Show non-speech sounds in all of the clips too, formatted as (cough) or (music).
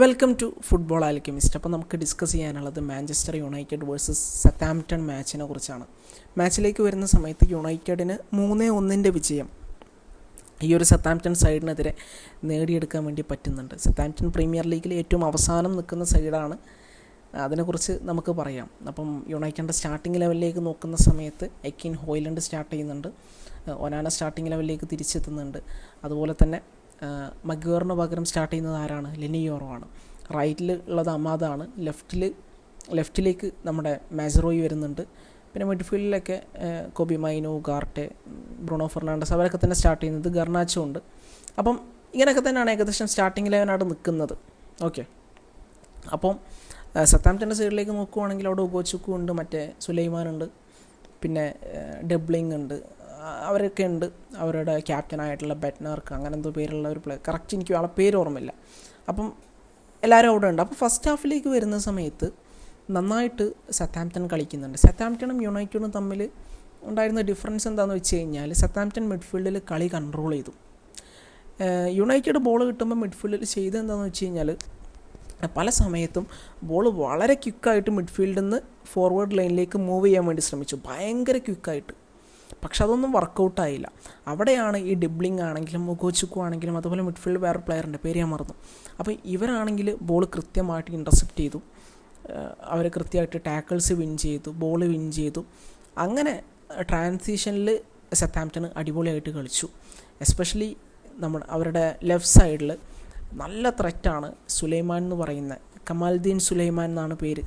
Welcome to football alchemist അപ്പോൾ നമുക്ക് discuss ചെയ്യാനുള്ളത് മാഞ്ചസ്റ്റർ യുണൈറ്റഡ് വേഴ്സസ് സത്താംപ്ടൺ മാച്ചിനെ കുറിച്ചാണ്. മാച്ചിലേക്ക് വരുന്ന സമയത്ത് യുണൈറ്റഡിന് മൂന്നേ ഒന്നിന്റെ വിജയം ഈ ഒരു സത്താംപ്റ്റൺ സൈഡിനെതിരെ നേടിയെടുക്കാൻ വേണ്ടി പറ്റുന്നുണ്ട്. സത്താംപ്റ്റൺ പ്രീമിയർ ലീഗിൽ ഏറ്റവും അവസാനം നിൽക്കുന്ന സൈഡാണ് അതിനെക്കുറിച്ച് നമുക്ക് പറയാം. അപ്പം യുണൈറ്റഡിന്റെ സ്റ്റാർട്ടിംഗ് ലെവലിലേക്ക് നോക്കുന്ന സമയത്ത് എക്കിൻ ഹോയിലൻഡ് സ്റ്റാർട്ട് ചെയ്യുന്നുണ്ട്. ഒനാന സ്റ്റാർട്ടിംഗ് ലെവലിലേക്ക് തിരിച്ചെത്തുന്നുണ്ട്. അതുപോലെ തന്നെ മഗ്വേറിന് പകരം സ്റ്റാർട്ട് ചെയ്യുന്നത് ആരാണ്? ലെനിയോറോ ആണ് റൈറ്റിൽ ഉള്ളത് അമാദാണ്. ലെഫ്റ്റിൽ ലെഫ്റ്റിലേക്ക് നമ്മുടെ മാസറോയി വരുന്നുണ്ട്. പിന്നെ മിഡ്ഫീൽഡിലൊക്കെ കോബി മൈനോ ഗാർട്ടെ ബ്രൂണോ ഫെർണാണ്ടസ് അവരൊക്കെ തന്നെ സ്റ്റാർട്ട് ചെയ്യുന്നത് ഗർണാച്ചോ ഉണ്ട്. അപ്പം ഇങ്ങനെയൊക്കെ തന്നെയാണ് ഏകദേശം സ്റ്റാർട്ടിംഗ് ലെവനായിട്ട് നിൽക്കുന്നത്. ഓക്കെ അപ്പം സത്താംപ്റ്റന്റെ സൈഡിലേക്ക് നോക്കുവാണെങ്കിൽ അവിടെ ഉപോച്ചുക്കും ഉണ്ട് മറ്റേ സുലൈമാനുണ്ട്. പിന്നെ ഡെബ്ലിംഗ് ഉണ്ട്. അവരൊക്കെ ഉണ്ട്. അവരുടെ ക്യാപ്റ്റനായിട്ടുള്ള ബെറ്റ്നർക്ക് അങ്ങനെ എന്തോ പേരുള്ള ഒരു പ്ലേ കറക്റ്റ് എനിക്ക് ആളെ പേര് ഓർമ്മയില്ല. അപ്പം എല്ലാവരും അവിടെ ഉണ്ട്. അപ്പോൾ ഫസ്റ്റ് ഹാഫിലേക്ക് വരുന്ന സമയത്ത് നന്നായിട്ട് സത്താംപ്റ്റൺ കളിക്കുന്നുണ്ട്. സത്താംപ്റ്റണും യുണൈറ്റഡും തമ്മിൽ ഉണ്ടായിരുന്ന ഡിഫറൻസ് എന്താണെന്ന് വെച്ച് കഴിഞ്ഞാൽ സത്താംപ്റ്റൺ മിഡ്ഫീൽഡിൽ കളി കൺട്രോൾ ചെയ്തു. യുണൈറ്റഡ് ബോൾ കിട്ടുമ്പോൾ മിഡ്ഫീൽഡിൽ ചെയ്ത് എന്താണെന്ന് വെച്ച് കഴിഞ്ഞാൽ പല സമയത്തും ബോൾ വളരെ ക്വിക്കായിട്ട് മിഡ്ഫീൽഡിൽ നിന്ന് ഫോർവേഡ് ലൈനിലേക്ക് മൂവ് ചെയ്യാൻ വേണ്ടി ശ്രമിച്ചു. ഭയങ്കര ക്വിക്കായിട്ട് പക്ഷെ അതൊന്നും വർക്കൗട്ടായില്ല അവിടെയാണ് ഈ ഡിബ്ലിംഗ് ആണെങ്കിലും മുഖോച്ചുക്കു ആണെങ്കിലും അതുപോലെ മിഡ്ഫീൽഡ് വേറെ പ്ലെയറിന്റെ പേര് ഞാൻ മറന്നു. അപ്പോൾ ഇവരാണെങ്കിൽ ബോൾ കൃത്യമായിട്ട് ഇന്റർസെപ്റ്റ് ചെയ്തു. അവർ കൃത്യമായിട്ട് ടാക്കിൾസ് വിൻ ചെയ്തു ബോൾ വിൻ ചെയ്തു. അങ്ങനെ ട്രാൻസിഷനിൽ സത്താംപ്ടൺ അടിപൊളിയായിട്ട് കളിച്ചു. എസ്പെഷ്യലി നമ്മൾ അവരുടെ ലെഫ്റ്റ് സൈഡിൽ നല്ല ത്രെറ്റാണ് സുലൈമാൻ എന്ന് പറയുന്ന കമാൽദ്ദീൻ സുലൈമാൻ എന്നാണ് പേര്.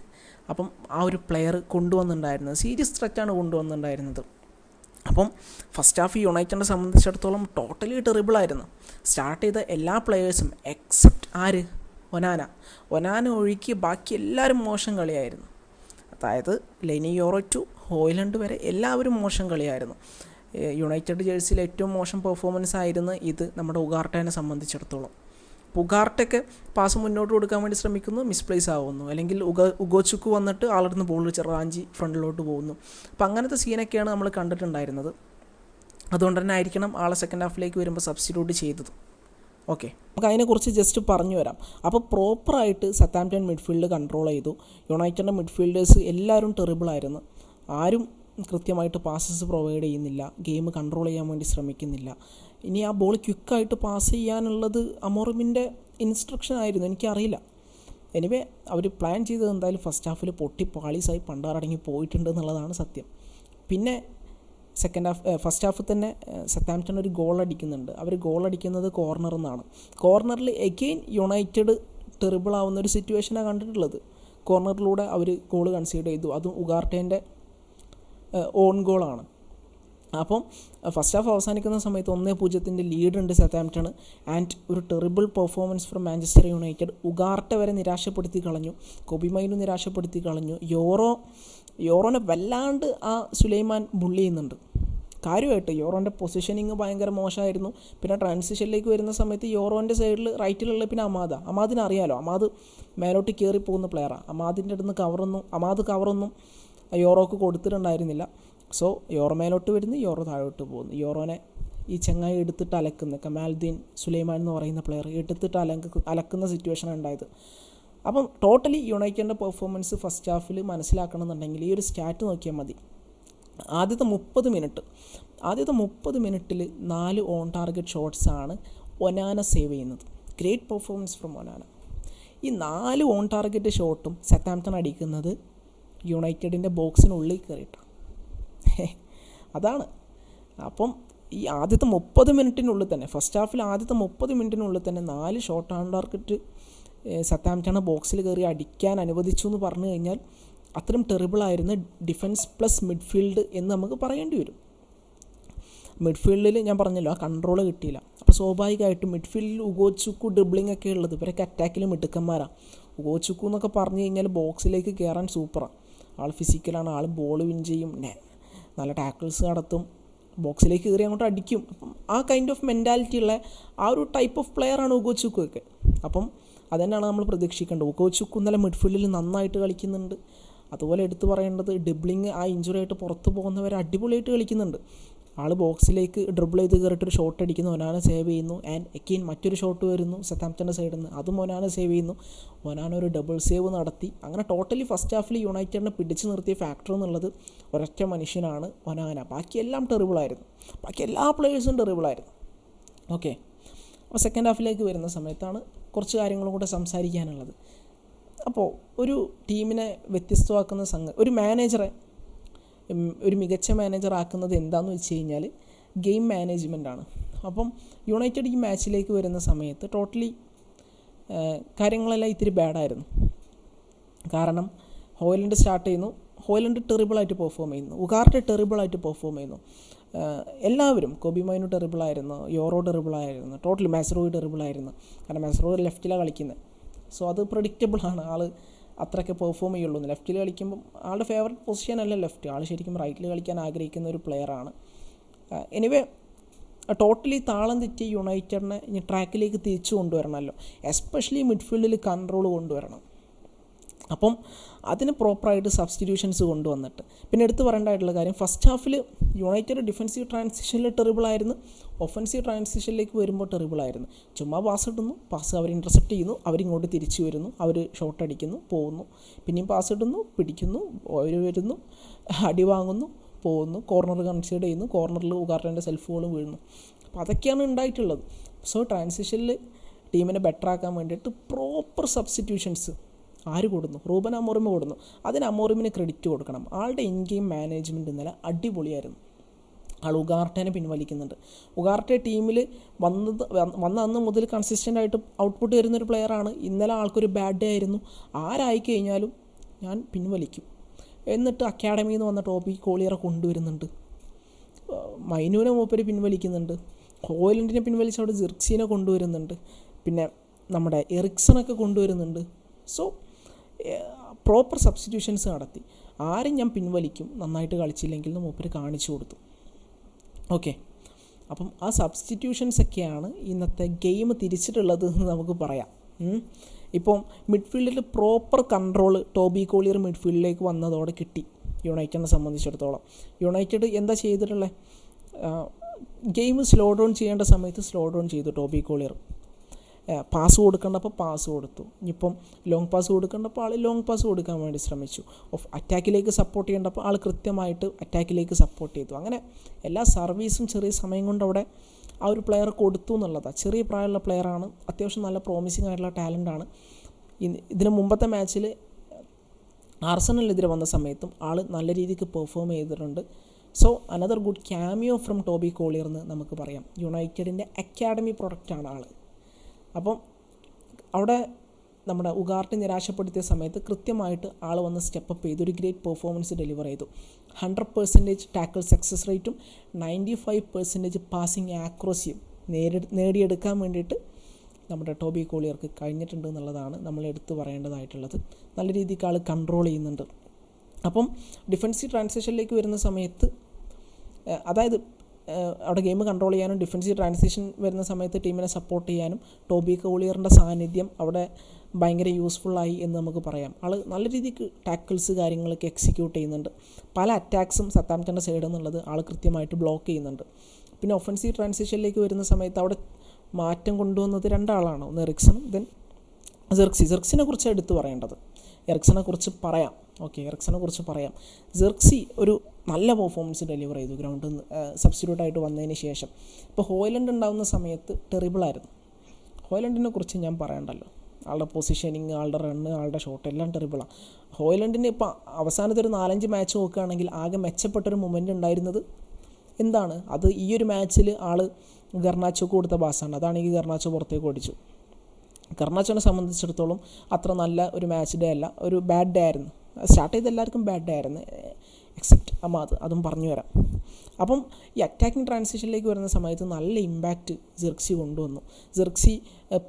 അപ്പം ആ ഒരു പ്ലെയർ കൊണ്ടുവന്നിട്ടുണ്ടായിരുന്നത്. സീരിയസ് ത്രെറ്റാണ് കൊണ്ടുവന്നിട്ടുണ്ടായിരുന്നത്. അപ്പം ഫസ്റ്റ് ഹാഫ് യുണൈറ്റഡിനെ സംബന്ധിച്ചിടത്തോളം ടോട്ടലി ടെറിബിളായിരുന്നു സ്റ്റാർട്ട് ചെയ്ത എല്ലാ പ്ലെയേഴ്സും എക്സെപ്റ്റ് ആര്? ഒനാന. ഒനാന ഒഴുക്കി ബാക്കി എല്ലാവരും മോശം കളിയായിരുന്നു. അതായത് ലെനി യോറോ ടു ഹോയിലൻഡ് വരെ എല്ലാവരും മോശം കളിയായിരുന്നു. യുണൈറ്റഡ് ജേഴ്സിയിൽ ഏറ്റവും മോശം പെർഫോമൻസ് ആയിരുന്നു ഇത് നമ്മുടെ ഉഗാർട്ടേനെ സംബന്ധിച്ചിടത്തോളം. ഉഗാർട്ടൊക്കെ പാസ് മുന്നോട്ട് കൊടുക്കാൻ വേണ്ടി ശ്രമിക്കുന്നു മിസ്പ്ലേസ് ആവുന്നു. അല്ലെങ്കിൽ ഉഗ ഉഗോച്ചുക്ക് വന്നിട്ട് ആളടുന്ന് ബോൾ ചെറാഞ്ചി ഫ്രണ്ടിലോട്ട് പോകുന്നു. അപ്പം അങ്ങനത്തെ സീനൊക്കെയാണ് നമ്മൾ കണ്ടിട്ടുണ്ടായിരുന്നത്. അതുകൊണ്ട് തന്നെ ആയിരിക്കണം ആളെ സെക്കൻഡ് ഹാഫിലേക്ക് വരുമ്പോൾ സബ്സ്റ്റിറ്റ്യൂട്ട് ചെയ്തത്. ഓക്കെ നമുക്ക് അതിനെക്കുറിച്ച് ജസ്റ്റ് പറഞ്ഞു വരാം അപ്പോൾ പ്രോപ്പറായിട്ട് സത്താംപ്റ്റൺ മിഡ്ഫീൽഡ് കൺട്രോൾ ചെയ്തു. യുണൈറ്റഡിന്റെ മിഡ്ഫീൽഡേഴ്സ് എല്ലാവരും ടെറിബിളായിരുന്നു ആരും കൃത്യമായിട്ട് പാസസ് പ്രൊവൈഡ് ചെയ്യുന്നില്ല. ഗെയിം കൺട്രോൾ ചെയ്യാൻ വേണ്ടി ശ്രമിക്കുന്നില്ല. ഇനി ആ ബോൾ ക്വിക്കായിട്ട് പാസ് ചെയ്യാനുള്ളത് അമോറമിന്റെ ഇൻസ്ട്രക്ഷൻ ആയിരുന്നു. എനിക്കറിയില്ല. എനിവേ അവർ പ്ലാൻ ചെയ്തത് എന്തായാലും ഫസ്റ്റ് ഹാഫിൽ പൊട്ടി പാളീസായി പണ്ടാറടങ്ങി പോയിട്ടുണ്ട് എന്നുള്ളതാണ് സത്യം. പിന്നെ സെക്കൻഡ് ഹാഫ് ഫസ്റ്റ് ഹാഫിൽ തന്നെ സത്താംപ്റ്റൺ ഒരു ഗോൾ അടിക്കുന്നുണ്ട്. അവർ ഗോൾ അടിക്കുന്നത് കോർണറിൽ നിന്നാണ് കോർണറിൽ എഗെയിൻ യുണൈറ്റഡ് ടെറിബിൾ ആവുന്ന ഒരു സിറ്റുവേഷനാണ് കണ്ടിട്ടുള്ളത്. കോർണറിലൂടെ അവർ ഗോൾ കൺസീഡ് ചെയ്തു. അതും ഉഗാർട്ടേന്റെ ഓൺ ഗോളാണ് അപ്പം ഫസ്റ്റ് ഹാഫ് അവസാനിക്കുന്ന സമയത്ത് ഒന്നേ പൂജ്യത്തിന്റെ ലീഡുണ്ട് സത്താംപ്ടൺ ആൻഡ് ഒരു terrible performance from Manchester United Ugarte വരെ നിരാശപ്പെടുത്തി കളഞ്ഞു. കൊബിമൈനു നിരാശപ്പെടുത്തി കളഞ്ഞു. യോറോ യോറോനെ വല്ലാണ്ട് ആ സുലൈമാൻ ബുള്ളി ചെയ്യുന്നുണ്ട്. കാര്യമായിട്ട് യോറോന്റെ പൊസിഷനിങ് ഭയങ്കര മോശമായിരുന്നു. പിന്നെ ട്രാൻസിഷനിലേക്ക് വരുന്ന സമയത്ത് യോറോന്റെ സൈഡിൽ റൈറ്റിലുള്ള പിന്നെ അമാദ. അമാദിനെ അറിയാലോ? അമാദ് മേലോട്ട് കയറി പോകുന്ന പ്ലെയറാണ് അമാദിന്റെ അടുത്ത് കവറൊന്നും അമാദ് കവറൊന്നും യോറോക്ക് കൊടുത്തിട്ടുണ്ടായിരുന്നില്ല. സോ യോറോ മേലോട്ട് വരുന്നു യോറോ താഴോട്ട് പോകുന്നു. യോറോനെ ഈ ചങ്ങായി എടുത്തിട്ട് അലക്കുന്ന. കമാൽദ്ദീൻ സുലൈമാൻ എന്ന് പറയുന്ന പ്ലെയർ എടുത്തിട്ട് അലങ്ക അലക്കുന്ന സിറ്റുവേഷനാണ് ഉണ്ടായത്. അപ്പം ടോട്ടലി യുണൈറ്റഡിന്റെ പെർഫോമൻസ് ഫസ്റ്റ് ഹാഫിൽ മനസ്സിലാക്കണമെന്നുണ്ടെങ്കിൽ ഈ ഒരു സ്റ്റാറ്റ് നോക്കിയാൽ മതി. ആദ്യത്തെ മുപ്പത് മിനിറ്റ് ആദ്യത്തെ മുപ്പത് മിനിറ്റിൽ നാല് ഓൺ ടാർഗറ്റ് ഷോട്ട്സ് ആണ് ഒനാന സേവ് ചെയ്യുന്നത്. Great performance from Onana. ഈ നാല് ഓൺ ടാർഗറ്റ് ഷോട്ടും സത്താംപ്ടൺ അടിക്കുന്നത് യുണൈറ്റഡിന്റെ ബോക്സിനുള്ളിൽ കയറിയിട്ടാണ്. അതാണ്. അപ്പം ഈ ആദ്യത്തെ മുപ്പത് മിനിറ്റിനുള്ളിൽ തന്നെ ഫസ്റ്റ് ഹാഫിൽ ആദ്യത്തെ മുപ്പത് മിനിറ്റിനുള്ളിൽ തന്നെ നാല് ഷോട്ട് ഹാൻഡ് ടാർഗറ്റ് സത്താംറ്റാണ് ബോക്സിൽ കയറി അടിക്കാൻ അനുവദിച്ചു എന്ന് പറഞ്ഞു കഴിഞ്ഞാൽ അത്രയും ടെറിബിളായിരുന്ന ഡിഫൻസ് പ്ലസ് മിഡ്ഫീൽഡ് എന്ന് നമുക്ക് പറയേണ്ടി വരും. മിഡ്ഫീൽഡിൽ ഞാൻ പറഞ്ഞല്ലോ ആ കൺട്രോൾ കിട്ടിയില്ല. അപ്പോൾ സ്വാഭാവികമായിട്ടും മിഡ്ഫീൽഡിൽ ഉഗോച്ചുക്കു ഡ്രിബ്ലിംഗ് ഒക്കെ ഉള്ളത് ഇവരൊക്കെ അറ്റാക്കിൽ മിടുക്കന്മാരാണ് ഉഗോച്ചുക്കു എന്നൊക്കെ പറഞ്ഞു കഴിഞ്ഞാൽ ബോക്സിലേക്ക് കയറാൻ സൂപ്പറാണ് ആൾ ഫിസിക്കലാണ് ആൾ ബോൾ വിൻ ചെയ്യും. നല്ല ടാക്കിൾസ് നടത്തും. ബോക്സിലേക്ക് കയറി അങ്ങോട്ട് അടിക്കും. അപ്പം ആ കൈൻഡ് ഓഫ് മെന്റാലിറ്റി ഉള്ള ആ ഒരു ടൈപ്പ് ഓഫ് പ്ലെയറാണ് ഉഗോച്ചുക്കു ഒക്കെ. അപ്പം അതുതന്നെയാണ് നമ്മൾ പ്രതീക്ഷിക്കേണ്ടത്. ഉഗോച്ചുക്കു ഇന്നലെ മിഡ്ഫീൽഡിൽ നന്നായിട്ട് കളിക്കുന്നുണ്ട്. അതുപോലെ എടുത്തു പറയേണ്ടത് ഡിബ്ലിങ് ആ ഇഞ്ചുറി ആയിട്ട് പുറത്ത് പോകുന്നവർ അടിപൊളിയായിട്ട് കളിക്കുന്നുണ്ട്. ആൾ ബോക്സിലേക്ക് ഡ്രിബിൾ ചെയ്ത് കയറിയിട്ട് ഒരു ഷോട്ട് അടിക്കുന്നു. ഒനാന സേവ് ചെയ്യുന്നു. ആൻഡ് എക്കീൻ മറ്റൊരു ഷോട്ട് വരുന്നു സത്താംപ്റ്റന്റെ സൈഡിൽ നിന്ന് അതും ഒനാന സേവ് ചെയ്യുന്നു. ഒനാന ഒരു ഡബിൾ സേവ് നടത്തി. അങ്ങനെ ടോട്ടലി ഫസ്റ്റ് ഹാഫിൽ യുണൈറ്റഡിനെ പിടിച്ചു നിർത്തിയ ഫാക്ടർ എന്നുള്ളത് ഒരൊറ്റ മനുഷ്യനാണ് ഒനാന. ബാക്കിയെല്ലാം ടെറിബിളായിരുന്നു ബാക്കി എല്ലാ പ്ലേയേഴ്സും ടെറിബിളായിരുന്നു ഓക്കെ അപ്പോൾ സെക്കൻഡ് ഹാഫിലേക്ക് വരുന്ന സമയത്താണ് കുറച്ച് കാര്യങ്ങളും കൂടെ സംസാരിക്കാനുള്ളത്. അപ്പോൾ ഒരു ടീമിനെ വ്യത്യസ്തമാക്കുന്ന സംഘം ഒരു മാനേജറെ ഒരു മികച്ച മാനേജർ ആക്കുന്നത് എന്താണെന്ന് വെച്ച് കഴിഞ്ഞാൽ ഗെയിം മാനേജ്മെന്റ് ആണ്. അപ്പം യുണൈറ്റഡ് ഈ മാച്ചിലേക്ക് വരുന്ന സമയത്ത് ടോട്ടലി കാര്യങ്ങളെല്ലാം ഇത്തിരി ബാഡായിരുന്നു കാരണം ഹോയിലൻഡ് സ്റ്റാർട്ട് ചെയ്യുന്നു. ഹോയിലൻഡ് ടെറിബിളായിട്ട് പെർഫോം ചെയ്യുന്നു. ഉഗാർട്ട് ടെറിബിളായിട്ട് പെർഫോം ചെയ്യുന്നു. എല്ലാവരും കോബി മൈനു ടെറിബിളായിരുന്നു യോറോ ടെറിബിളായിരുന്നു ടോട്ടലി മാസറോ ടെറിബിളായിരുന്നു കാരണം മാസറോ ലെഫ്റ്റിലാണ് കളിക്കുന്നത് സോ അത് പ്രഡിക്റ്റബിളാണ് ആൾ അത്രയ്ക്ക് പെർഫോം ചെയ്യുള്ളൂ. ലെഫ്റ്റിൽ കളിക്കുമ്പം ആളുടെ ഫേവററ്റ് പൊസിഷൻ അല്ല ലെഫ്റ്റ് ആൾ ശരിക്കും റൈറ്റിൽ കളിക്കാൻ ആഗ്രഹിക്കുന്ന ഒരു പ്ലെയറാണ് എനിവേ ടോട്ടലി താളം തെറ്റി യുണൈറ്റഡിനെ ഇനി ട്രാക്കിലേക്ക് തിരിച്ചു കൊണ്ടുവരണമല്ലോ. എസ്പെഷ്യലി മിഡ്ഫീൽഡിൽ കൺട്രോൾ കൊണ്ടുവരണം. അപ്പം അതിന് പ്രോപ്പറായിട്ട് സബ്സ്റ്റിറ്റ്യൂഷൻസ് കൊണ്ടുവന്നിട്ട്. പിന്നെ എടുത്തു പറയേണ്ടതായിട്ടുള്ള കാര്യം ഫസ്റ്റ് ഹാഫിൽ യുണൈറ്റഡ് ഡിഫൻസീവ് ട്രാൻസിഷനിൽ ടെറിബിളായിരുന്നു ഒഫൻസീവ് ട്രാൻസിഷനിലേക്ക് വരുമ്പോൾ ടെറിബിളായിരുന്നു ചുമ്മാ പാസ് ഇടുന്നു പാസ് അവർ ഇന്റർസെപ്റ്റ് ചെയ്യുന്നു അവരിങ്ങോട്ട് തിരിച്ചു വരുന്നു അവർ ഷോട്ട് അടിക്കുന്നു പോകുന്നു. പിന്നെയും പാസ് ഇടുന്നു പിടിക്കുന്നു അവർ വരുന്നു അടി വാങ്ങുന്നു പോകുന്നു കോർണർ കൺസിഡർ ചെയ്യുന്നു കോർണറിൽ ഉഗാർട്ടന്റെ സെൽഫ് ഗോളും വീഴുന്നു. അപ്പോൾ അതൊക്കെയാണ് ഉണ്ടായിട്ടുള്ളത്. സോ ട്രാൻസിഷനിൽ ടീമിനെ ബെറ്റർ ആക്കാൻ വേണ്ടിയിട്ട് പ്രോപ്പർ സബ്സ്റ്റിറ്റ്യൂഷൻസ് ആര് കൊടുന്നു? റൂബൻ അമോറിമ കൊടുന്നു. അതിന് അമോറിമിന് ക്രെഡിറ്റ് കൊടുക്കണം. ആളുടെ ഇൻ ഗെയിം മാനേജ്മെന്റ് ഇന്നലെ അടിപൊളിയായിരുന്നു. ആൾ ഉഗാർട്ടനെ പിൻവലിക്കുന്നുണ്ട്. ഉഗാർട്ടെ ടീമിൽ വന്നത് വന്ന അന്ന് മുതൽ കൺസിസ്റ്റന്റ് ആയിട്ട് ഔട്ട്പുട്ട് തരുന്നൊരു പ്ലെയറാണ് ഇന്നലെ ആൾക്കൊരു ബാഡ് ഡേ ആയിരുന്നു. ആരായി കഴിഞ്ഞാലും ഞാൻ പിൻവലിക്കും. എന്നിട്ട് അക്കാഡമിയിൽ നിന്ന് വന്ന ടോപ്പി കോളിയറെ കൊണ്ടുവരുന്നുണ്ട്. മൈനൂനെ മൂപ്പര് പിൻവലിക്കുന്നുണ്ട്. ഹോയിലൻഡിനെ പിൻവലിച്ച് അവിടെ ജിർക്സീനെ കൊണ്ടുവരുന്നുണ്ട്. പിന്നെ നമ്മുടെ എറിക്സണൊക്കെ കൊണ്ടുവരുന്നുണ്ട്. സോ പ്രോപ്പർ സബ്സ്റ്റിറ്റ്യൂഷൻസ് നടത്തി. ആരും ഞാൻ പിൻവലിക്കും? നന്നായിട്ട് കളിച്ചില്ലെങ്കിൽ എന്ന് മൂപ്പര് കാണിച്ചു കൊടുത്തു. ഓക്കെ അപ്പം ആ സബ്സ്റ്റിറ്റ്യൂഷൻസ് ഒക്കെയാണ് ഇന്നത്തെ ഗെയിം തിരിച്ചിട്ടുള്ളത് എന്ന് നമുക്ക് പറയാം. ഇപ്പം മിഡ്ഫീൽഡിൽ പ്രോപ്പർ കൺട്രോൾ ടോബി കോളിയർ മിഡ്ഫീൽഡിലേക്ക് വന്നതോടെ കിട്ടി. യുണൈറ്റഡിനെ സംബന്ധിച്ചിടത്തോളം. യുണൈറ്റഡ് എന്താ ചെയ്തിട്ടുള്ളത് ഗെയിം സ്ലോ ഡൗൺ ചെയ്യേണ്ട സമയത്ത് സ്ലോ ഡൗൺ ചെയ്തു ടോബി കോളിയർ. പാസ് കൊടുക്കേണ്ടപ്പോൾ പാസ് കൊടുത്തു. ഇനിയിപ്പം ലോങ് പാസ് കൊടുക്കേണ്ടപ്പോൾ ആൾ ലോങ് പാസ് കൊടുക്കാൻ വേണ്ടി ശ്രമിച്ചു. ഓഫ് അറ്റാക്കിലേക്ക് സപ്പോർട്ട് ചെയ്യേണ്ടപ്പോൾ ആൾ കൃത്യമായിട്ട് അറ്റാക്കിലേക്ക് സപ്പോർട്ട് ചെയ്തു. അങ്ങനെ എല്ലാ സർവീസും ചെറിയ സമയം കൊണ്ട് അവിടെ ആ ഒരു പ്ലെയർ കൊടുത്തു എന്നുള്ളതാണ് ചെറിയ പ്രായമുള്ള പ്ലെയറാണ് അത്യാവശ്യം നല്ല പ്രോമിസിംഗ് ആയിട്ടുള്ള ടാലന്റാണ് ഇതിന് മുമ്പത്തെ മാച്ചിൽ ആർസണലിനെതിരെ വന്ന സമയത്തും ആൾ നല്ല രീതിക്ക് പെർഫോം ചെയ്തിട്ടുണ്ട്. So another good cameo from Toby Collyer എന്ന് നമുക്ക് പറയാം. യുണൈറ്റഡിന്റെ അക്കാഡമി പ്രൊഡക്റ്റാണ് ആൾ അപ്പം അവിടെ നമ്മുടെ ഉഗാർട്ട് നിരാശപ്പെടുത്തിയ സമയത്ത് കൃത്യമായിട്ട് ആൾ വന്ന് സ്റ്റെപ്പ് ചെയ്തു. ഒരു ഗ്രേറ്റ് പെർഫോമൻസ് ഡെലിവർ ചെയ്തു. ഹൺഡ്രഡ് പെർസെന്റേജ് ടാക്കിൾ സക്സസ് റേറ്റും നയന്റി ഫൈവ് പെർസെന്റേജ് പാസിങ് ആക്രോസിയും നേടി നേടിയെടുക്കാൻ വേണ്ടിയിട്ട് നമ്മുടെ ടോബി കോളിയർക്ക് കഴിഞ്ഞിട്ടുണ്ട് എന്നുള്ളതാണ് നമ്മൾ എടുത്തു പറയേണ്ടതായിട്ടുള്ളത്. നല്ല രീതിക്ക് ആൾ കൺട്രോൾ ചെയ്യുന്നുണ്ട്. അപ്പം ഡിഫൻസീവ് ട്രാൻസിഷനിലേക്ക് വരുന്ന സമയത്ത് അതായത് അവിടെ ഗെയിം കൺട്രോൾ ചെയ്യാനും ഡിഫൻസീവ് ട്രാൻസിഷൻ വരുന്ന സമയത്ത് ടീമിനെ സപ്പോർട്ട് ചെയ്യാനും ടോബി കോളിയറിന്റെ സാന്നിധ്യം അവിടെ ഭയങ്കര യൂസ്ഫുള്ളായി എന്ന് നമുക്ക് പറയാം. ആൾ നല്ല രീതിക്ക് ടാക്കിൾസ് കാര്യങ്ങളൊക്കെ എക്സിക്യൂട്ട് ചെയ്യുന്നുണ്ട്. പല അറ്റാക്സും സത്താംപ്റ്റന്റെ സൈഡിൽ നിന്നുള്ളത് ആൾ കൃത്യമായിട്ട് ബ്ലോക്ക് ചെയ്യുന്നുണ്ട്. പിന്നെ ഒഫൻസീവ് ട്രാൻസിഷനിലേക്ക് വരുന്ന സമയത്ത് അവിടെ മാറ്റം കൊണ്ടുവന്നത് രണ്ടാളാണ്. ഒന്ന് എറിക്സും ദെൻ ജെർക്സി ജെർക്സിനെ കുറിച്ച് എടുത്തു പറയേണ്ടത്. എറിക്സനെ കുറിച്ച് പറയാം. ഓക്കെ എറിക്സനെ കുറിച്ച് പറയാം. ജെർക്സി ഒരു നല്ല പെർഫോമൻസ് ഡെലിവർ ചെയ്തു. ഗ്രൗണ്ടിൽ നിന്ന് സബ്സ്റ്റിറ്റ്യൂട്ട് ആയിട്ട് വന്നതിന് ശേഷം. ഇപ്പോൾ ഹോയ്ലൻഡ് ഉണ്ടാകുന്ന സമയത്ത് ടെറിബിളായിരുന്നു ഹോയ്ലൻഡിനെ കുറിച്ച് ഞാൻ പറയണ്ടല്ലോ. ആളുടെ പൊസിഷനിങ് ആളുടെ റണ്ണ് ആളുടെ ഷോട്ട് എല്ലാം ടെറിബിളാണ് ഹോയ്ലൻഡിന് ഇപ്പോൾ അവസാനത്തെ ഒരു നാലഞ്ച് മാച്ച് നോക്കുകയാണെങ്കിൽ ആകെ മെച്ചപ്പെട്ടൊരു മൊമെന്റ് ഉണ്ടായിരുന്നത് എന്താണ്? അത് ഈ ഒരു മാച്ചിൽ ആൾ ഗർണാച്ചോക്ക് കൊടുത്ത പാസ്സാണ് അതാണെങ്കിൽ ഗർണാച്ചോ പുറത്തേക്ക് ഓടിച്ചു. ഗർണാച്ചോനെ സംബന്ധിച്ചിടത്തോളം അത്ര നല്ല ഒരു മാച്ച് ഡേ അല്ല. ഒരു ബാഡ് ഡേ ആയിരുന്നു. സ്റ്റാർട്ട് ചെയ്ത് എല്ലാവർക്കും ബാഡ് ഡേ ആയിരുന്നു. എക്സെപ്റ്റ് അമാത് അതും പറഞ്ഞു വരാം അപ്പം ഈ അറ്റാക്കിംഗ് ട്രാൻസിഷനിലേക്ക് വരുന്ന സമയത്ത് നല്ല ഇമ്പാക്റ്റ് ജെർക്സി കൊണ്ടുവന്നു. ജെർക്സി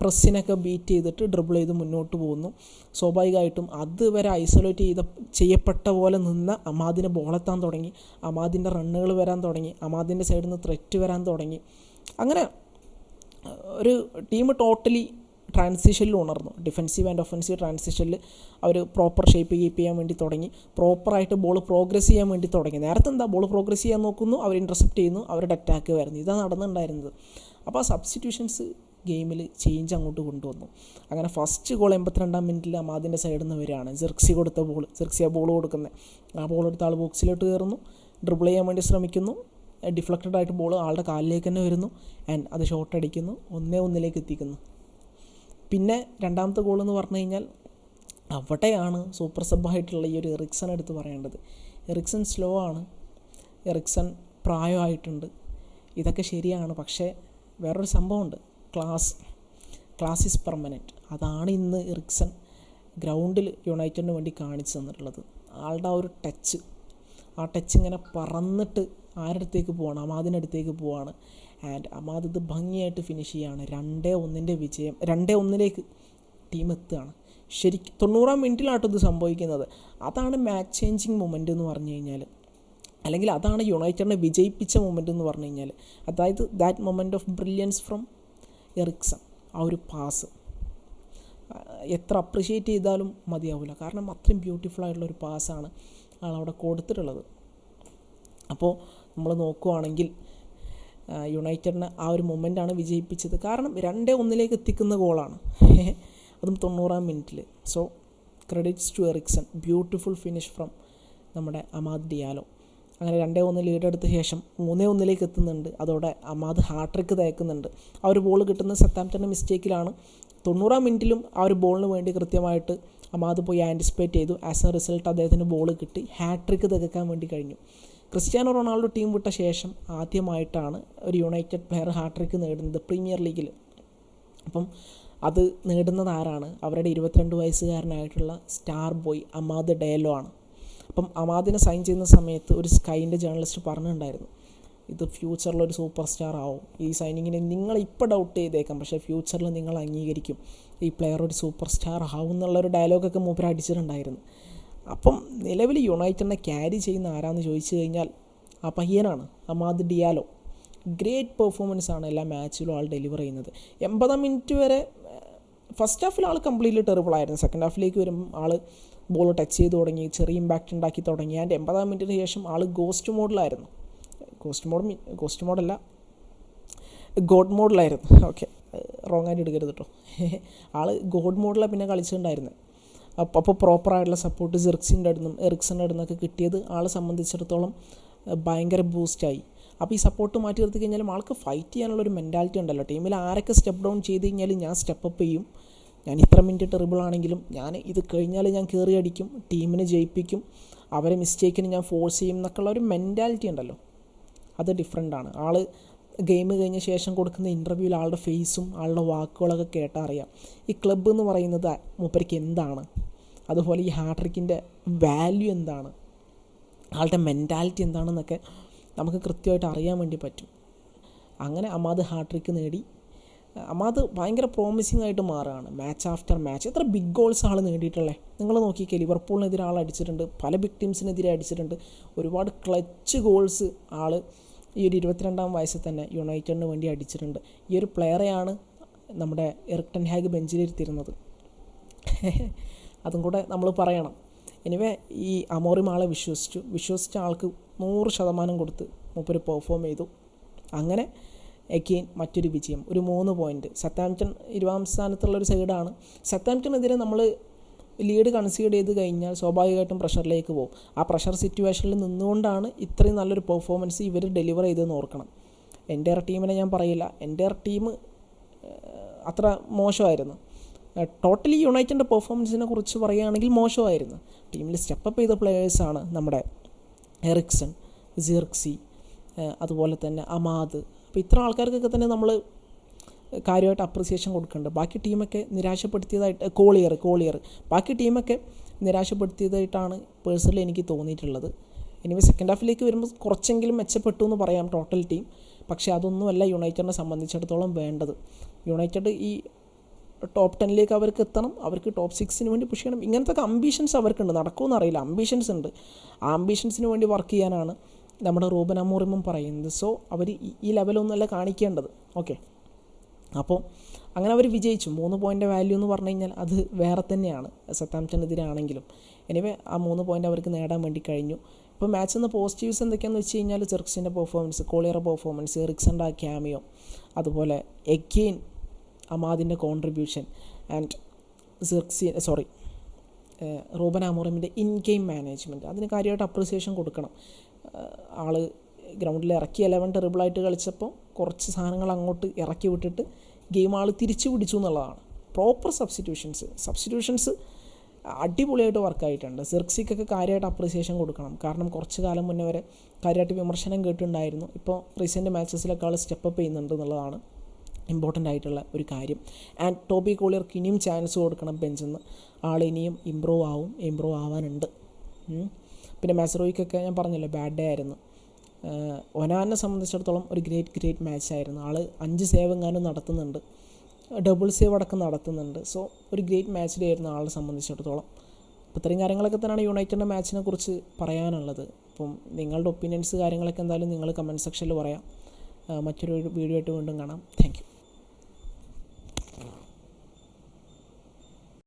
പ്രസ്സിനൊക്കെ ബീറ്റ് ചെയ്തിട്ട് ഡ്രിബിൾ ചെയ്ത് മുന്നോട്ട് പോകുന്നു. സ്വാഭാവികമായിട്ടും അതുവരെ ഐസൊലേറ്റ് ചെയ്ത ചെയ്യപ്പെട്ട പോലെ നിന്ന അമാദിനെ ബോളെത്താൻ തുടങ്ങി. അമാദിന്റെ റണ്ണുകൾ വരാൻ തുടങ്ങി. അമാദിന്റെ സൈഡിൽ നിന്ന് ത്രെറ്റ് വരാൻ തുടങ്ങി. അങ്ങനെ ഒരു ടീം ടോട്ടലി ട്രാൻസിഷനിൽ ഉണർന്നു. ഡിഫൻസീവ് ആൻഡ് ഒഫൻസീവ് ട്രാൻസിഷനിൽ അവർ പ്രോപ്പർ ഷേപ്പ് കീപ്പ് ചെയ്യാൻ വേണ്ടി തുടങ്ങി. പ്രോപ്പറായിട്ട് ബോൾ പ്രോഗ്രസ് ചെയ്യാൻ വേണ്ടി തുടങ്ങി. നേരത്തെ എന്താ ബോൾ പ്രോഗ്രസ് ചെയ്യാൻ നോക്കുന്നു അവർ ഇന്റർസെപ്റ്റ് ചെയ്യുന്നു അവരുടെ അറ്റാക്ക് വരുന്നു. ഇതാണ് നടന്നുണ്ടായിരുന്നത് അപ്പോൾ ആ സബ്സ്റ്റിറ്റ്യൂഷൻസ് ഗെയിമിൽ ചേഞ്ച് അങ്ങോട്ട് കൊണ്ടുവന്നു. അങ്ങനെ ഫസ്റ്റ് ഗോൾ എൺപത്തിരണ്ടാം മിനിറ്റിൽ അമാദിന്റെ സൈഡിൽ നിന്ന് വരികയാണ്. ജെർക്സി കൊടുത്ത ബോൾ ജെർക്സി ആ ബോൾ കൊടുക്കുന്നത് ആ ബോൾ എടുത്ത ആൾ ബോക്സിലോട്ട് കയറുന്നു. ഡ്രിബിൾ ചെയ്യാൻ വേണ്ടി ശ്രമിക്കുന്നു. ഡിഫ്ലക്റ്റഡ് ആയിട്ട് ബോൾ ആളുടെ കാലിലേക്ക് തന്നെ വരുന്നു. ആൻഡ് അത് ഷോട്ട് അടിക്കുന്നു. ഒന്നേ ഒന്നിലേക്ക് എത്തിക്കുന്നു. പിന്നെ രണ്ടാമത്തെ ഗോൾ എന്ന് പറഞ്ഞു കഴിഞ്ഞാൽ അവിടെയാണ് സൂപ്പർ സബ്ബായിട്ടുള്ള ഈ ഒരു എറിക്സൺ എടുത്ത് പറയേണ്ടത്. എറിക്സൺ സ്ലോ ആണ്. എറിക്സൺ പ്രായമായിട്ടുണ്ട്. ഇതൊക്കെ ശരിയാണ്. പക്ഷേ വേറൊരു സംഭവമുണ്ട്. ക്ലാസ് ക്ലാസ് ഈസ് പെർമനന്റ് അതാണ് ഇന്ന് എറിക്സൺ ഗ്രൗണ്ടിൽ യുണൈറ്റഡിന് വേണ്ടി കാണിച്ചു തന്നിട്ടുള്ളത്. ആളുടെ ആ ഒരു ടച്ച് ആ ടച്ച് ഇങ്ങനെ പറന്നിട്ട് ആരുടെ അടുത്തേക്ക് പോവാണ്? അടുത്തേക്ക് പോവാണ്. ആൻഡ് അമാദ് ഇത് ഭംഗിയായിട്ട് ഫിനിഷ് ചെയ്യുകയാണ് രണ്ടേ ഒന്നിന്റെ വിജയം രണ്ടേ ഒന്നിലേക്ക് ടീം എത്തുകയാണ്. ശരിക്കും തൊണ്ണൂറാം മിനിറ്റിലാട്ടോ ഇത് സംഭവിക്കുന്നത്. അതാണ് മാച്ച് ചേഞ്ചിങ് മൊമെന്റ് എന്ന് പറഞ്ഞു കഴിഞ്ഞാൽ അല്ലെങ്കിൽ അതാണ് യുണൈറ്റഡിനെ വിജയിപ്പിച്ച മൊമെന്റ് എന്ന് പറഞ്ഞു കഴിഞ്ഞാൽ അതായത് that moment of brilliance from Eriksen ആ ഒരു പാസ് എത്ര അപ്രിഷ്യേറ്റ് ചെയ്താലും മതിയാവില്ല കാരണം അത്രയും ബ്യൂട്ടിഫുൾ ആയിട്ടുള്ള ഒരു പാസ്സാണ് ആളവിടെ കൊടുത്തിട്ടുള്ളത്. അപ്പോൾ നമ്മൾ നോക്കുവാണെങ്കിൽ യുണൈറ്റഡിനെ ആ ഒരു മൊമെന്റാണ് വിജയിപ്പിച്ചത്. കാരണം രണ്ടേ ഒന്നിലേക്ക് എത്തിക്കുന്ന ഗോളാണ്. (laughs) അതും തൊണ്ണൂറാം മിനിറ്റിൽ so credits to Eriksen beautiful finish from നമ്മുടെ അമാദ് ഡിയാലോ. അങ്ങനെ രണ്ടേ ഒന്ന് ലീഡ് എടുത്ത ശേഷം മൂന്നേ ഒന്നിലേക്ക് എത്തുന്നുണ്ട്. അതോടെ അമാദ് ഹാട്രിക്ക് തയക്കുന്നുണ്ട് ആ ഒരു ബോൾ കിട്ടുന്ന സത്താംപ്റ്റന്റെ മിസ്റ്റേക്കിലാണ് തൊണ്ണൂറാം മിനിറ്റിലും ആ ഒരു ബോളിന് വേണ്ടി കൃത്യമായിട്ട് അമാദ് പോയി ആന്റിസിപ്പേറ്റ് ചെയ്തു. ആസ് എ റിസൾട്ട് അദ്ദേഹത്തിന് ബോൾ കിട്ടി. ഹാട്രിക്ക് തികക്കാൻ വേണ്ടി കഴിഞ്ഞു. ക്രിസ്ത്യാനോ റൊണാൾഡോ ടീം വിട്ട ശേഷം ആദ്യമായിട്ടാണ് ഒരു യുണൈറ്റഡ് പ്ലെയർ ഹാട്രിക്ക് നേടുന്നത് പ്രീമിയർ ലീഗിൽ അപ്പം അത് നേടുന്നത് ആരാണ്? അവരുടെ ഇരുപത്തിരണ്ട് വയസ്സുകാരനായിട്ടുള്ള സ്റ്റാർ ബോയ് അമാദ് ഡേലോ ആണ്. അപ്പം അമാദിനെ സൈൻ ചെയ്യുന്ന സമയത്ത് ഒരു സ്കൈന്റെ ജേർണലിസ്റ്റ് പറഞ്ഞിട്ടുണ്ടായിരുന്നു ഇത് ഫ്യൂച്ചറിൽ ഒരു സൂപ്പർ സ്റ്റാർ ആവും. ഈ സൈനിങ്ങിനെ നിങ്ങൾ ഇപ്പോൾ ഡൗട്ട് ചെയ്തേക്കാം പക്ഷേ ഫ്യൂച്ചറിൽ നിങ്ങൾ അംഗീകരിക്കും. ഈ പ്ലെയർ ഒരു സൂപ്പർ സ്റ്റാർ ആവും എന്നുള്ളൊരു ഡയലോഗൊക്കെ മൂപ്പർ അടിച്ചിട്ടുണ്ടായിരുന്നു. അപ്പം നിലവിൽ യുണൈറ്റഡിനെ ക്യാരി ചെയ്യുന്ന ആരാന്ന് ചോദിച്ചു കഴിഞ്ഞാൽ ആ പയ്യനാണ് അമാദ് ഡിയാലോ. ഗ്രേറ്റ് പെർഫോമൻസ് ആണ് എല്ലാ മാച്ചിലും ആൾ ഡെലിവർ ചെയ്യുന്നത്. എൺപതാം മിനിറ്റ് വരെ ഫസ്റ്റ് ഹാഫിൽ ആൾ കംപ്ലീറ്റ്ലി ടെറിബിൾ ആയിരുന്നു. സെക്കൻഡ് ഹാഫിലേക്ക് വരുമ്പോൾ ആൾ ബോൾ ടച്ച് ചെയ്ത് തുടങ്ങി ചെറിയ ഇമ്പാക്റ്റ് ഉണ്ടാക്കി തുടങ്ങി. ആൻഡ് എൺപതാം മിനിറ്റിന് ശേഷം ആൾ ഗോസ്റ്റ് മോഡിലായിരുന്നു. ഗോസ്റ്റ് മോഡ് ഗോസ്റ്റ് മോഡല്ല ഗോഡ് മോഡിലായിരുന്നു. ഓക്കെ റോങ് ആയിട്ട് എടുക്കരുത് കേട്ടോ ആൾ ഗോഡ് മോഡിലാണ് പിന്നെ കളിച്ചിട്ടുണ്ടായിരുന്നത് അപ്പോൾ അപ്പോൾ പ്രോപ്പറായിട്ടുള്ള സപ്പോർട്ട് സിർക്സിന്റെ അടുത്തും എറിക്സിന്റെ അടുത്തുനിന്നൊക്കെ കിട്ടിയത് ആളെ സംബന്ധിച്ചിടത്തോളം ഭയങ്കര ബൂസ്റ്റായി അപ്പോൾ ഈ സപ്പോർട്ട് മാറ്റി നിർത്തി കഴിഞ്ഞാലും ആൾക്ക് ഫൈറ്റ് ചെയ്യാനുള്ള ഒരു മെന്റാലിറ്റി ഉണ്ടല്ലോ. ടീമിൽ ആരൊക്കെ സ്റ്റെപ്പ് ഡൗൺ ചെയ്ത് കഴിഞ്ഞാൽ ഞാൻ സ്റ്റെപ്പ് അപ്പ് ചെയ്യും. ഞാൻ ഇത്ര മിനിറ്റ് ടെറിബിൾ ആണെങ്കിലും ഞാൻ ഇത് കഴിഞ്ഞാൽ ഞാൻ കയറി അടിക്കും ടീമിനെ ജയിപ്പിക്കും അവരെ മിസ്റ്റേക്കിന് ഞാൻ ഫോഴ്സ് ചെയ്യും എന്നൊക്കെയുള്ള ഒരു മെന്റാലിറ്റി ഉണ്ടല്ലോ. അത് ഡിഫറെന്റ് ആണ്. ആൾ ഗെയിം കഴിഞ്ഞ ശേഷം കൊടുക്കുന്ന ഇന്റർവ്യൂവിൽ ആളുടെ ഫേസും ആളുടെ വാക്കുകളൊക്കെ കേട്ടാൽ അറിയാം. ഈ ക്ലബ്ബ് എന്ന് പറയുന്നത് മൂപ്പരിക്ക് എന്താണ്? അതുപോലെ ഈ ഹാട്രിക്കിന്റെ വാല്യൂ എന്താണ്? ആളുടെ മെന്റാലിറ്റി എന്താണെന്നൊക്കെ നമുക്ക് കൃത്യമായിട്ട് അറിയാൻ വേണ്ടി പറ്റും. അങ്ങനെ അമാദ് ഹാട്രിക്ക് നേടി. അമാദ് ഭയങ്കര പ്രോമിസിങ് ആയിട്ട് മാറുകയാണ്. മാച്ച് ആഫ്റ്റർ മാച്ച് എത്ര ബിഗ് ഗോൾസ് ആൾ നേടിയിട്ടുള്ളത് നിങ്ങൾ നോക്കിക്കേ ലിവർപൂളിനെതിരെ ആൾ അടിച്ചിട്ടുണ്ട്. പല ബിഗ് ടീംസിനെതിരെ അടിച്ചിട്ടുണ്ട്. ഒരുപാട് ക്ലച്ച് ഗോൾസ് ആൾ ഈ ഒരു ഇരുപത്തിരണ്ടാം വയസ്സിൽ തന്നെ യുണൈറ്റഡിന് വേണ്ടി അടിച്ചിട്ടുണ്ട്. ഈ ഒരു പ്ലെയറെയാണ് നമ്മുടെ എറിക്ടൻ ഹാഗ് ബെഞ്ചിലിരുത്തിരുന്നത് അതും കൂടെ നമ്മൾ പറയണം. എനിവേ ഈ അമോറിം ആളെ വിശ്വസിച്ചു. വിശ്വസിച്ച ആൾക്ക് നൂറ് ശതമാനം കൊടുത്ത് മൂപ്പര് പെർഫോം ചെയ്തു. അങ്ങനെ എക്കെയിൻ മറ്റൊരു വിജയം. ഒരു മൂന്ന് പോയിന്റ് സത്താംപ്റ്റൺ ഇരുപതാം സ്ഥാനത്തുള്ള ഒരു സൈഡാണ് സത്താംപ്റ്റണെതിരെ നമ്മൾ ലീഡ് കൺസീഡ് ചെയ്ത് കഴിഞ്ഞാൽ സ്വാഭാവികമായിട്ടും പ്രഷറിലേക്ക് പോകും. ആ പ്രഷർ സിറ്റുവേഷനിൽ നിന്നുകൊണ്ടാണ് ഇത്രയും നല്ലൊരു പെർഫോമൻസ് ഇവർ ഡെലിവർ ചെയ്തെന്ന് ഓർക്കണം. എന്റെ ടീമിനെ ഞാൻ പറയില്ല. എന്റെ ടീം അത്ര മോശമായിരുന്നു. ടോട്ടലി യുണൈറ്റഡിന്റെ പെർഫോമൻസിനെ കുറിച്ച് പറയുകയാണെങ്കിൽ മോശമായിരുന്നു. ടീമിൽ സ്റ്റെപ്പപ്പ് ചെയ്ത പ്ലെയേഴ്സാണ് നമ്മുടെ എറിക്സൺ സിർക്സി അതുപോലെ തന്നെ അമാദ്. അപ്പോൾ ഇത്ര ആൾക്കാർക്കൊക്കെ തന്നെ നമ്മൾ കാര്യമായിട്ട് അപ്രിസിയേഷൻ കൊടുക്കുന്നുണ്ട്. ബാക്കി ടീമൊക്കെ നിരാശപ്പെടുത്തിയതായിട്ട് കോളിയർ കോളിയർ ബാക്കി ടീമൊക്കെ നിരാശപ്പെടുത്തിയതായിട്ടാണ് പേഴ്സണലി എനിക്ക് തോന്നിയിട്ടുള്ളത്. എനിവേ സെക്കൻഡ് ഹാഫിലേക്ക് വരുമ്പോൾ കുറച്ചെങ്കിലും മെച്ചപ്പെട്ടു എന്ന് പറയാം ടോട്ടൽ ടീം പക്ഷേ അതൊന്നുമല്ല യുണൈറ്റഡിനെ സംബന്ധിച്ചിടത്തോളം വേണ്ടത്. യുണൈറ്റഡ് ഈ ടോപ്പ് ടെന്നിലേക്ക് അവർക്ക് എത്തണം അവർക്ക് ടോപ്പ് സിക്സിന് വേണ്ടി പുഷ് ചെയ്യണം. ഇങ്ങനത്തെ ഒക്കെ അംബീഷൻസ് അവർക്കുണ്ട്. നടക്കുമെന്ന് അറിയില്ല. അംബീഷൻസ് ഉണ്ട്. ആ അംബീഷൻസിന് വേണ്ടി വർക്ക് ചെയ്യാനാണ് നമ്മുടെ റൂബൻ അമോറിമും പറയുന്നത്. സോ അവർ ഈ ലെവലൊന്നുമല്ല കാണിക്കേണ്ടത്. ഓക്കെ അപ്പോൾ അങ്ങനെ അവർ വിജയിച്ചു. മൂന്ന് പോയിന്റ് വാല്യൂ എന്ന് പറഞ്ഞു കഴിഞ്ഞാൽ അത് വേറെ തന്നെയാണ്. സത്താംശനെതിരാണെങ്കിലും എനിവേ ആ മൂന്ന് പോയിന്റ് അവർക്ക് നേടാൻ വേണ്ടി കഴിഞ്ഞു. ഇപ്പോൾ മാച്ച് എന്ന പോസിറ്റീവ്സ് എന്തൊക്കെയാണെന്ന് വെച്ച് കഴിഞ്ഞാൽ ചെർക്സിന്റെ പെർഫോമൻസ് കോളിയറ പെർഫോമൻസ് റിക്സന്റെ ആ ക്യാമിയോ അതുപോലെ again അമാദിന്റെ contribution and Zirkzee sorry Ruben ആമോറമിന്റെ in game management അതിന് കാര്യമായിട്ട് അപ്രിസിയേഷൻ കൊടുക്കണം. ആൾ ഗ്രൗണ്ടിൽ ഇറക്കി ഇലവൻ ടെറിബിളായിട്ട് കളിച്ചപ്പോൾ കുറച്ച് സാധനങ്ങൾ അങ്ങോട്ട് ഇറക്കി വിട്ടിട്ട് ഗെയിം ആൾ തിരിച്ചു പിടിച്ചു എന്നുള്ളതാണ്. പ്രോപ്പർ സബ്സ്റ്റിറ്റ്യൂഷൻസ് സബ്സ്റ്റിറ്റ്യൂഷൻസ് അടിപൊളിയായിട്ട് വർക്കായിട്ടുണ്ട് സിർക്സിക്കൊക്കെ കാര്യമായിട്ട് അപ്രിസിയേഷൻ കൊടുക്കണം. കാരണം കുറച്ച് കാലം മുന്നേ വരെ കാര്യമായിട്ട് വിമർശനം കേട്ടിട്ടുണ്ടായിരുന്നു. ഇപ്പോൾ റീസെന്റ് മാച്ചസിലൊക്കെ ആൾ സ്റ്റെപ്പ് അപ്പ് ചെയ്യുന്നുണ്ട് എന്നുള്ളതാണ് ഇമ്പോർട്ടന്റ് ആയിട്ടുള്ള ഒരു കാര്യം. ആൻഡ് ടോപ്പി കോളിയർക്ക് ഇനിയും ചാൻസ് കൊടുക്കണം ബെഞ്ചെന്ന്. ഇനിയും ഇമ്പ്രൂവ് ആവും ഇമ്പ്രൂവ് ആവാനുണ്ട്. പിന്നെ മെസറോയ്ക്കൊക്കെ ഞാൻ പറഞ്ഞല്ലോ ബാഡ് ഡേ ആയിരുന്നു. ഒനാനെ സംബന്ധിച്ചിടത്തോളം ഒരു ഗ്രേറ്റ് ഗ്രേറ്റ് മാച്ച് ആയിരുന്നു. ആൾ അഞ്ച് സേവ് എങ്ങാനും നടത്തുന്നുണ്ട്. ഡബിൾ സേവ് അടക്കം നടത്തുന്നുണ്ട്. സോ ഒരു ഗ്രേറ്റ് മാച്ച് ഡേ ആയിരുന്നു ആളെ സംബന്ധിച്ചിടത്തോളം. അപ്പോൾ ഇത്രയും കാര്യങ്ങളൊക്കെ തന്നെയാണ് യുണൈറ്റഡിന്റെ മാച്ചിനെ കുറിച്ച് പറയാനുള്ളത്. അപ്പം നിങ്ങളുടെ ഒപ്പീനിയൻസ് കാര്യങ്ങളൊക്കെ എന്തായാലും നിങ്ങൾ കമന്റ് സെക്ഷനിൽ പറയാം. മറ്റൊരു വീഡിയോ ആയിട്ട് വീണ്ടും കാണാം. താങ്ക്